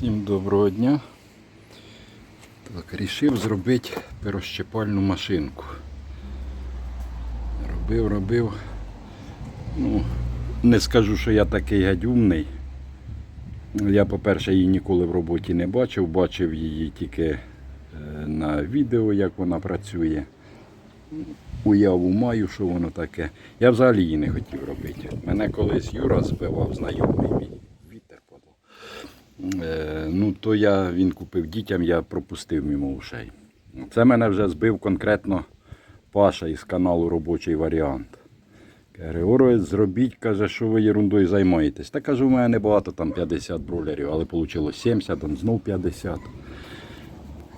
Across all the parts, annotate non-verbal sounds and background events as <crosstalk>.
Всім доброго дня. Так, рішив зробити перощепальну машинку. Робив, робив. Ну, не скажу, що я такий гадюмний. Я, по-перше, її ніколи в роботі не бачив, бачив її тільки е, на відео, як вона працює. Уяву маю, що воно таке. Я взагалі її не хотів робити. Мене колись Юра збивав, знайомий мій. Е, ну, то я, він купив дітям, я пропустив мимо ушей. Це мене вже збив конкретно Паша із каналу Робочий варіант. Григоровець, зробіть, каже, що ви ерундою займаєтесь. Та кажу, у мене небагато, там 50 бролерів, але вийшло 70, там знов 50.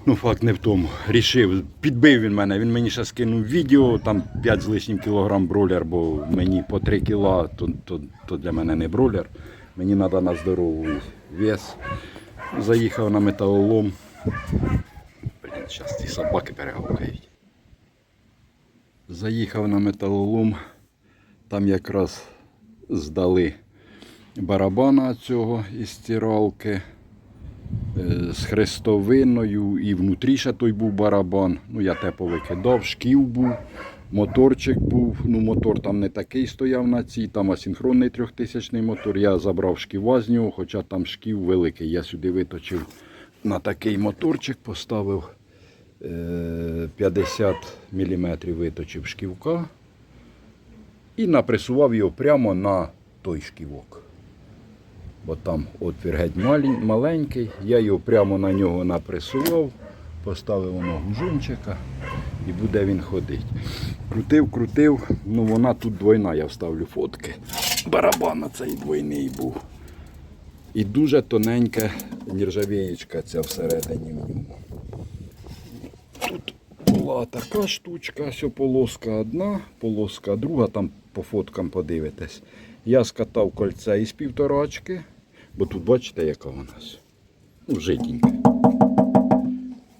Ну, факт не в тому. Рішив, підбив він мене. Він мені ще скинув відео, там 5 з лишнім кілограм бролер, бо мені по 3 кіла, то, то, то для мене не бролер. Мені треба на здоровий вес. Заїхав на металолом. Блін, зараз ці собаки перегавкають. Заїхав на металолом, там якраз здали барабана цього із стиралки е, з хрестовиною і внутрі той був барабан. Ну, я те повикидав, шків був, моторчик був. Ну, мотор там не такий стояв на цій, там асинхронний трьохтисячний мотор. Я забрав шківа з нього, хоча там шків великий. Я сюди виточив на такий моторчик, поставив е, 50 мм виточив шківка і напресував його прямо на той шківок. Бо там отвір геть маленький, я його прямо на нього напресував, поставив воно гужунчика і буде він ходити. Крутив, крутив, ну вона тут двойна, я вставлю фотки. Барабан цей двойний був. І дуже тоненька нержавієчка ця всередині в ньому. Тут була така штучка, ось полоска одна, полоска друга, там по фоткам подивитесь. Я скатав кольця із півторачки, бо тут бачите, яка вона. ось. Ну, жиденька.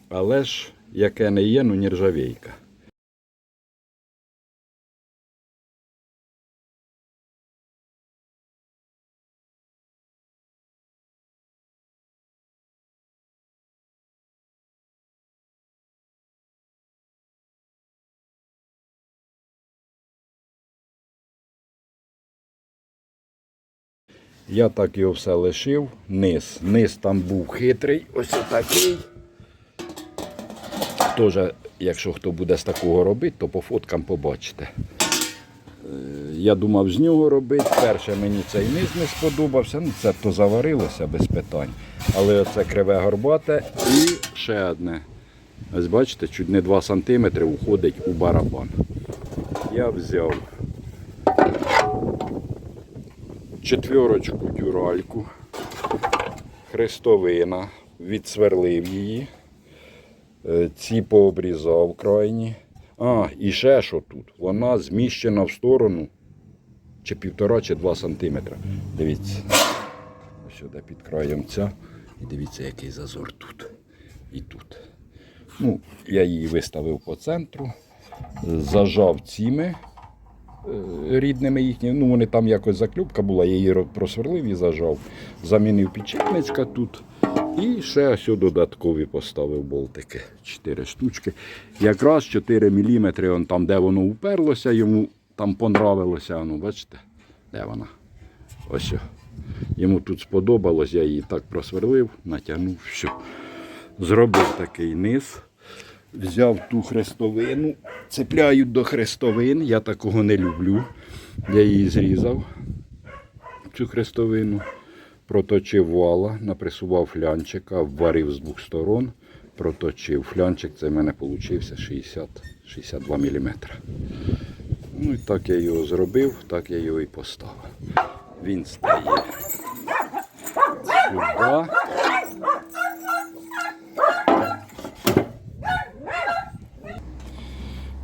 Але ж, яке не є, ну нержавійка. Я так його все лишив. Низ. Низ там був хитрий, ось такий. Теж, якщо хто буде з такого робити, то по фоткам побачите. Е, Я думав з нього робити. Перше мені цей низ не сподобався. Ну, це то заварилося без питань. Але оце криве горбате і ще одне. Ось бачите, чуть не 2 см уходить у барабан. Я взяв четверочку дюральку, хрестовина, відсверлив її, ці пообрізав крайні. А, і ще що тут? Вона зміщена в сторону чи півтора, чи два сантиметра. Дивіться. Ось сюди під краєм ця. І дивіться, який зазор тут і тут. Ну, я її виставив по центру, зажав цими е, рідними їхніми. Ну, вони там якось заклюпка була, я її просверлив і зажав. Замінив підчепничка тут. І ще ось додаткові поставив болтики. 4 штучки. Якраз 4 мм, он там, де воно уперлося, йому там понравилося. Ну, бачите, де вона? Ось. Йому тут сподобалось, я її так просверлив, натягнув, все. Зробив такий низ. Взяв ту хрестовину, цепляю до хрестовин, я такого не люблю. Я її зрізав, цю хрестовину, проточив вала, напресував флянчика, варив з двох сторон, проточив флянчик, це в мене вийшло 60, 62 мм. Ну і так я його зробив, так я його і поставив. Він стає сюди.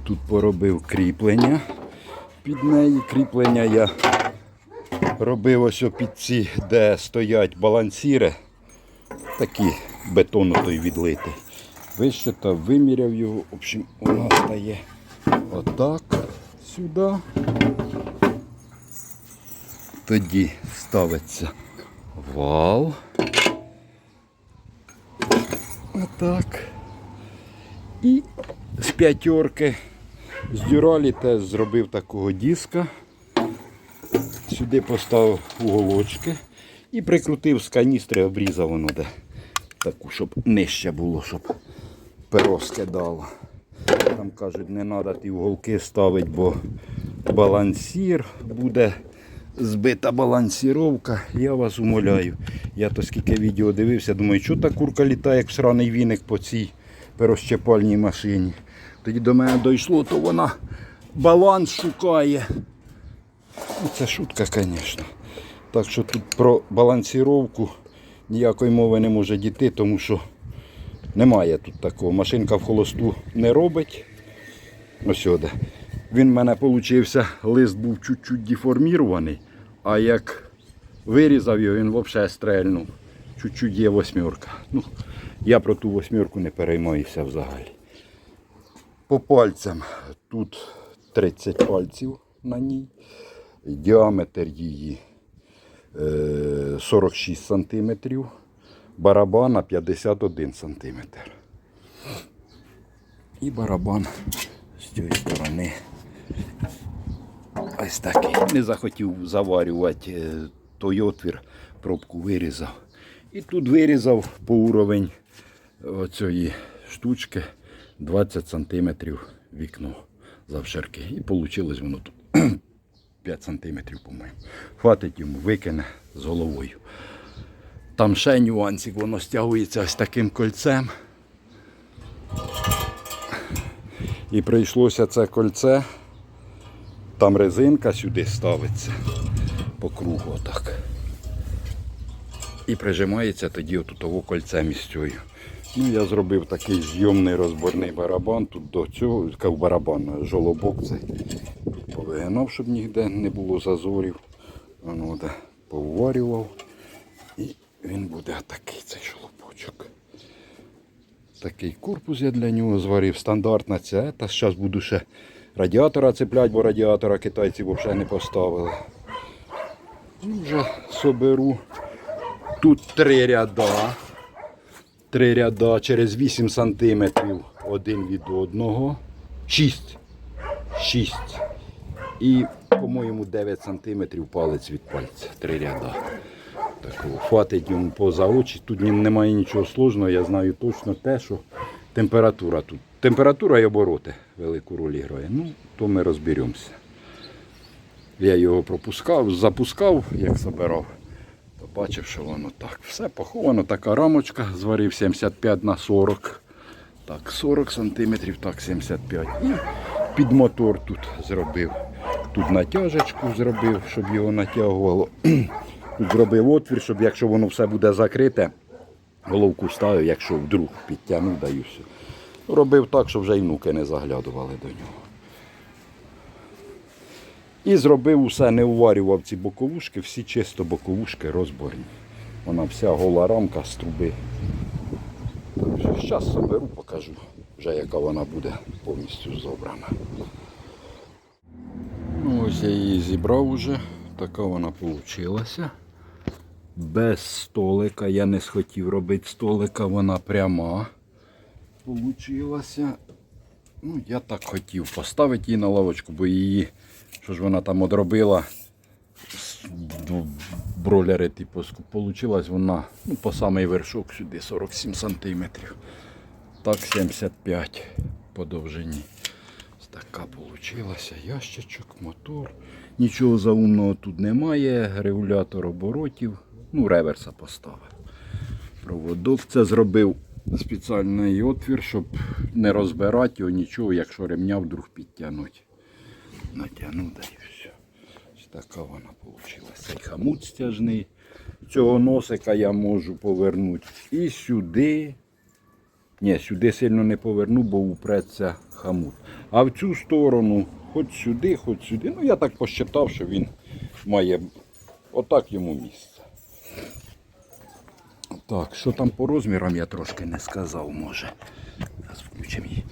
Тут поробив кріплення під неї. Кріплення я робив ось під ці, де стоять балансіри. Такі бетонотий відлитий. Вищитав, виміряв його. В общем, воно стає отак сюди. Тоді ставиться вал. Отак. І з п'ятерки з дюралі теж зробив такого диска. Сюди поставив уголочки і прикрутив з каністри, обрізав воно де. Таку, щоб нижче було, щоб перо скидало. Там кажуть, не треба ті уголки ставити, бо балансір буде збита балансіровка. Я вас умоляю. Я то скільки відео дивився, думаю, що та курка літає, як сраний віник по цій перощепальній машині. Тоді до мене дійшло, то вона баланс шукає. Ну, Це шутка, звісно. Так що тут про балансіровку ніякої мови не може дійти, тому що немає тут такого. Машинка в холосту не робить. Ось сюди. Він в мене получився, лист був чуть-чуть деформірований, а як вирізав його, він взагалі стрельнув. Чуть-чуть є восьмерка. Ну, я про ту восьмерку не переймаюся взагалі. По пальцям тут 30 пальців на ній. Діаметр її е, 46 см, барабана 51 см. І барабан з цієї сторони. Ось такий. Не захотів заварювати е, той отвір, пробку вирізав. І тут вирізав по уровень оцієї штучки 20 см вікно завширки. І вийшло воно тут 5 см, по-моєму. Хватить йому, викине з головою. Там ще нюансик, воно стягується ось таким кольцем. І прийшлося це кольце. Там резинка сюди ставиться по кругу отак. І прижимається тоді отут того кольцем із цією. Ну, я зробив такий зйомний розборний барабан. Тут до цього, барабан, жолобок цей. Повигинав, щоб ніде не було зазорів. Воно де поварював. І він буде такий цей жолобочок. Такий корпус я для нього зварив. Стандартна ця. Та зараз буду ще радіатора цеплять, бо радіатора китайці взагалі не поставили. Ну, вже соберу. Тут три ряда. Три ряда через 8 сантиметрів один від одного. 6. 6. І, по-моєму, 9 сантиметрів палець від пальця. Три ряда. Хватить йому поза очі. Тут немає нічого сложного. Я знаю точно те, що температура тут. Температура і обороти велику роль грає. Ну, то ми розберемося. Я його пропускав, запускав, як забирав, то бачив, що воно так. Все поховано, така рамочка, зварив 75 на 40. Так, 40 сантиметрів, так, 75. І під мотор тут зробив. Тут натяжечку зробив, щоб його натягувало. <clears throat> Тут зробив отвір, щоб якщо воно все буде закрите, головку ставив, якщо вдруг підтягнув, даю все. Робив так, щоб вже й внуки не заглядували до нього. І зробив усе, не уварював ці боковушки, всі чисто боковушки розборні. Вона вся гола рамка з труби. Зараз соберу, покажу, вже яка вона буде повністю зобрана. Ось я її зібрав уже. Така вона вийшла. Без столика. Я не схотів робити столика, вона пряма. Получилася. Ну, я так хотів поставити її на лавочку, бо її, що ж вона там одробила, бролери, типу, получилась вона ну, по самий вершок сюди 47 сантиметрів. Так 75 по довжині. Така получилася. Ящичок, мотор. Нічого заумного тут немає. Регулятор оборотів. Ну, реверса поставив. Проводок це зробив спеціальний отвір, щоб не розбирати його нічого, якщо ремня вдруг підтягнуть. Натягнув да і все. Така вона вийшла. Цей хамут стяжний. Цього носика я можу повернути і сюди. Ні, сюди сильно не поверну, бо упреться хамут. А в цю сторону, хоч сюди, хоч сюди. Ну я так посчитав, що він має отак йому місце. Так, що там по розмірам я трошки не сказав, може. Зараз включимо її.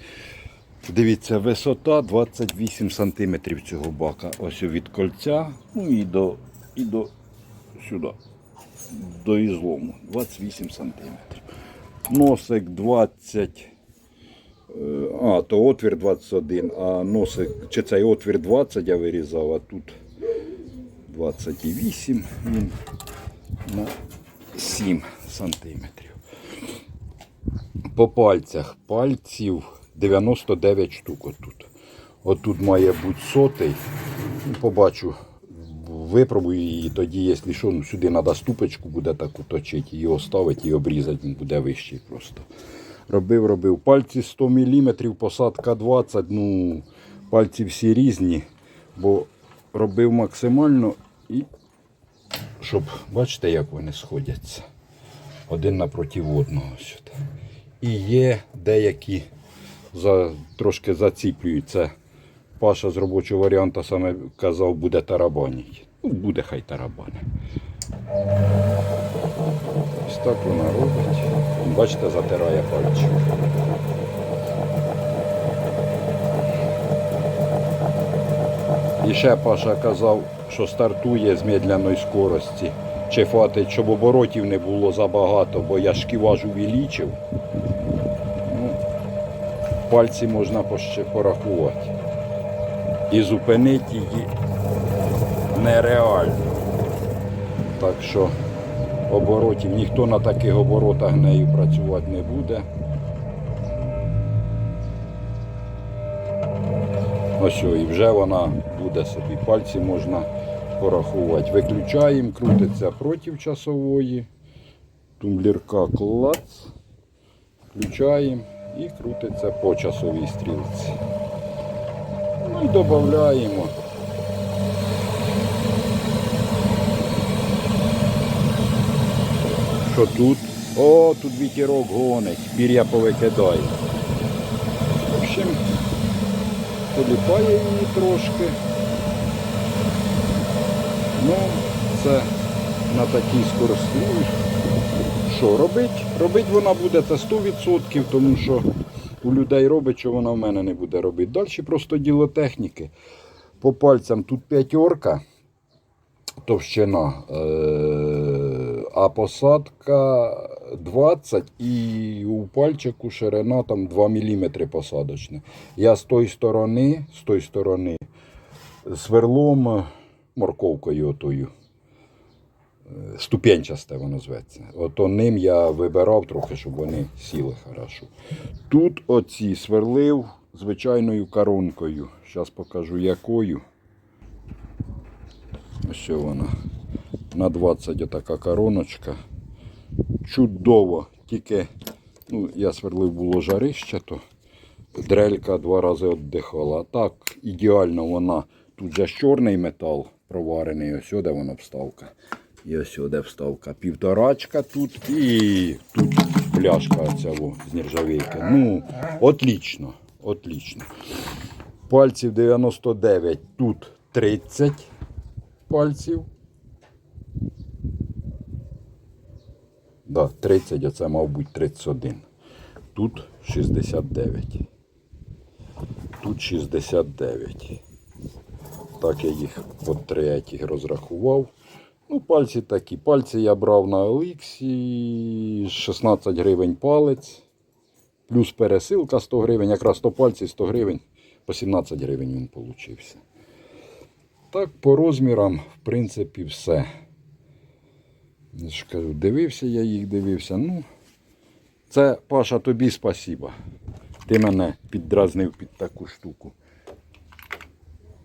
Дивіться, висота 28 см цього бака. Ось від кольця, ну і до, і до сюди, до ізлому. 28 см. Носик 20. е, А, то отвір 21, а носик, чи цей отвір 20 я вирізав, а тут 28 він на 7 сантиметрів. По пальцях. Пальців 99 штук отут. Отут має бути сотий. Побачу, випробую її, тоді, якщо що, ну, сюди треба ступочку буде таку точити, її оставити і обрізати, він буде вищий просто. Робив, робив. Пальці 100 мм, посадка 20 ну пальці всі різні, бо робив максимально і щоб, бачите, як вони сходяться. Один напроти одного. сюди. І є деякі за, трошки заціплюються. Паша з робочого варіанту саме казав, буде тарабанить. Ну, буде хай тарабани. Ось так вона робить. Бачите, затирає пальчик. І ще Паша казав, що стартує з медляної скорості. Чи хватить, щоб оборотів не було забагато, бо я шківаж увеличив. Ну, пальці можна поще порахувати. І зупинити її нереально. Так що оборотів ніхто на таких оборотах нею працювати не буде. Ось і вже вона буде собі. Пальці можна порахувати. Виключаємо, крутиться проти часової. Тумблірка клац. Включаємо і крутиться по часовій стрілці. Ну і додаємо. Що тут? О, тут вітерок гонить, пір'я повикидає. В общем, поліпає її трошки. Ну, це на такій скорості. Що робить? Робить вона буде це 100%, тому що у людей робить, що вона в мене не буде робити. Далі просто діло техніки. По пальцям тут п'ятерка товщина, е, а посадка 20 і у пальчику ширина там 2 мм посадочна. Я з тої сторони, з тої сторони сверлом е, морковкою отою. е, Ступенчасте воно зветься. Ото ним я вибирав трохи, щоб вони сіли хорошо. Тут оці сверлив звичайною коронкою. Зараз покажу якою. Ось вона. На 20 отака короночка. Чудово. Тільки ну, я сверлив було жарище, то дрелька два рази віддихала. Так ідеально вона. Тут же чорний метал проварений, ось де вона вставка. І ось де вставка. Півторачка тут і тут пляшка во, з нержавейки. Ну, отлично, отлично. Пальців 99, тут 30 пальців. Да, 30, а це, мав бути 31. Тут 69. Тут 69. Так я їх по третіх розрахував. Ну, пальці такі. Пальці я брав на Еліксі 16 гривень палець. Плюс пересилка 100 гривень, якраз 100 пальців 100 гривень, по 17 гривень він получився. Так, по розмірам, в принципі, все. Кажу, дивився я їх, дивився. Ну, це, Паша, тобі спасіба. Ти мене піддразнив під таку штуку.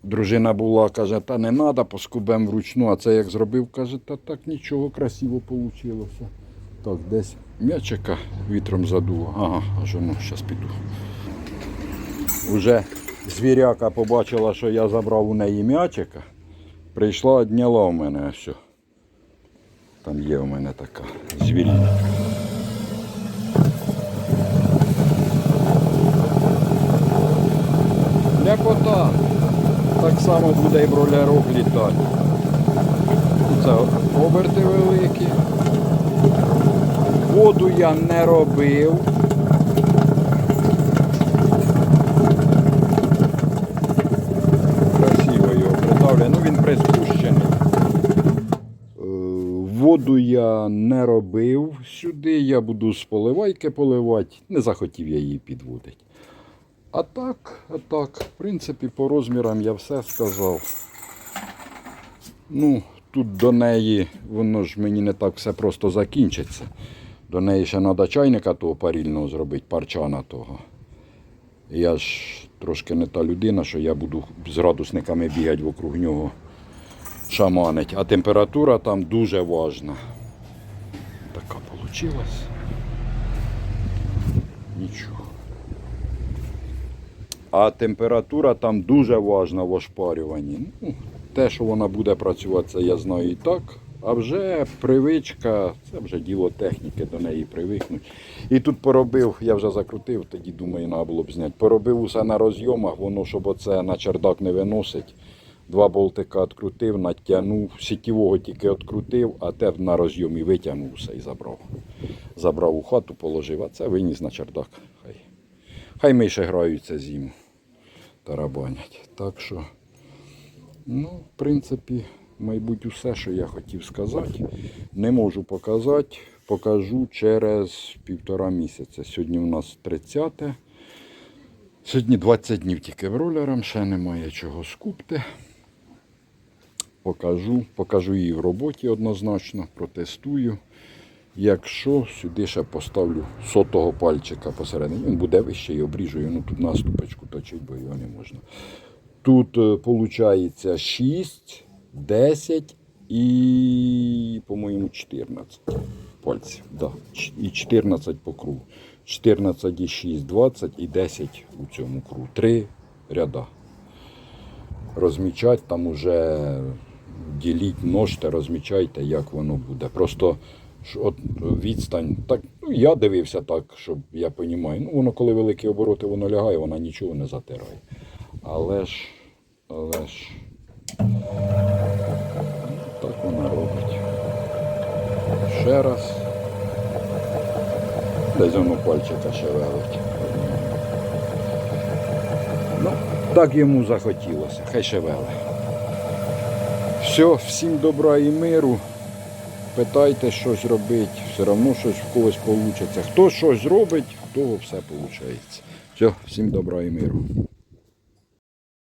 Дружина була, каже, та не треба, поскубем вручну, а це як зробив, каже, та так нічого красиво вийшло. Так, десь м'ячика вітром задуло. Ага, аж ну, зараз піду. Уже звіряка побачила, що я забрав у неї м'ячика. Прийшла, одняла у мене ось. Там є у мене така звірінка. Ляпота. Так само буде і бролярок літати. Це оберти великі. Воду я не робив. Красиво його придавлю. Ну він приспущений. Е, Воду я не робив сюди, я буду з поливайки поливати. Не захотів я її підводити. А так, а так, в принципі, по розмірам я все сказав. Ну, тут до неї, воно ж мені не так все просто закінчиться. До неї ще треба чайника того парільного зробити, парчана того. Я ж трошки не та людина, що я буду з градусниками бігати вокруг нього шаманить. А температура там дуже важна. Така вийшла. Нічого. А температура там дуже важна в ошпарюванні. Ну, те, що вона буде працювати, це я знаю і так. А вже привичка, це вже діло техніки, до неї привикнуть. І тут поробив, я вже закрутив, тоді думаю, треба було б зняти. Поробив усе на розйомах, воно, щоб оце на чердак не виносить. Два болтика відкрутив, натягнув, сітєвого тільки відкрутив, а те на розйомі витягнув все і забрав. Забрав у хату, положив, а це виніс на чердак. Хай, Хай миші граються зиму, тарабанять. Так що, ну, в принципі, мабуть, усе, що я хотів сказати. Не можу показати. Покажу через півтора місяця. Сьогодні у нас 30. Сьогодні 20 днів тільки в ролерам, ще немає чого скупти. Покажу, покажу її в роботі однозначно, протестую. Якщо сюди ще поставлю сотого пальчика посередині, він буде вище і обріжу, ну тут на ступочку точить, бо його не можна. Тут виходить 6, 10 і, по-моєму, 14 пальців. Да. І 14 по кругу. 14 і 6, 20 і 10 у цьому кругу. Три ряда. Розмічати там уже діліть, множте, розмічайте, як воно буде. Просто от відстань, так, ну я дивився так, щоб я розумію. Ну, воно коли великі обороти, воно лягає, вона нічого не затирає. Але ж, але ж, так вона робить. Ще раз. Десь воно пальчика шевелить. Ну, так йому захотілося, хай шевеле. Все, всім добра і миру. Питайте щось робити, все одно щось в когось вийде. Хто щось зробить, в того все виходить. Все, всім добра і миру.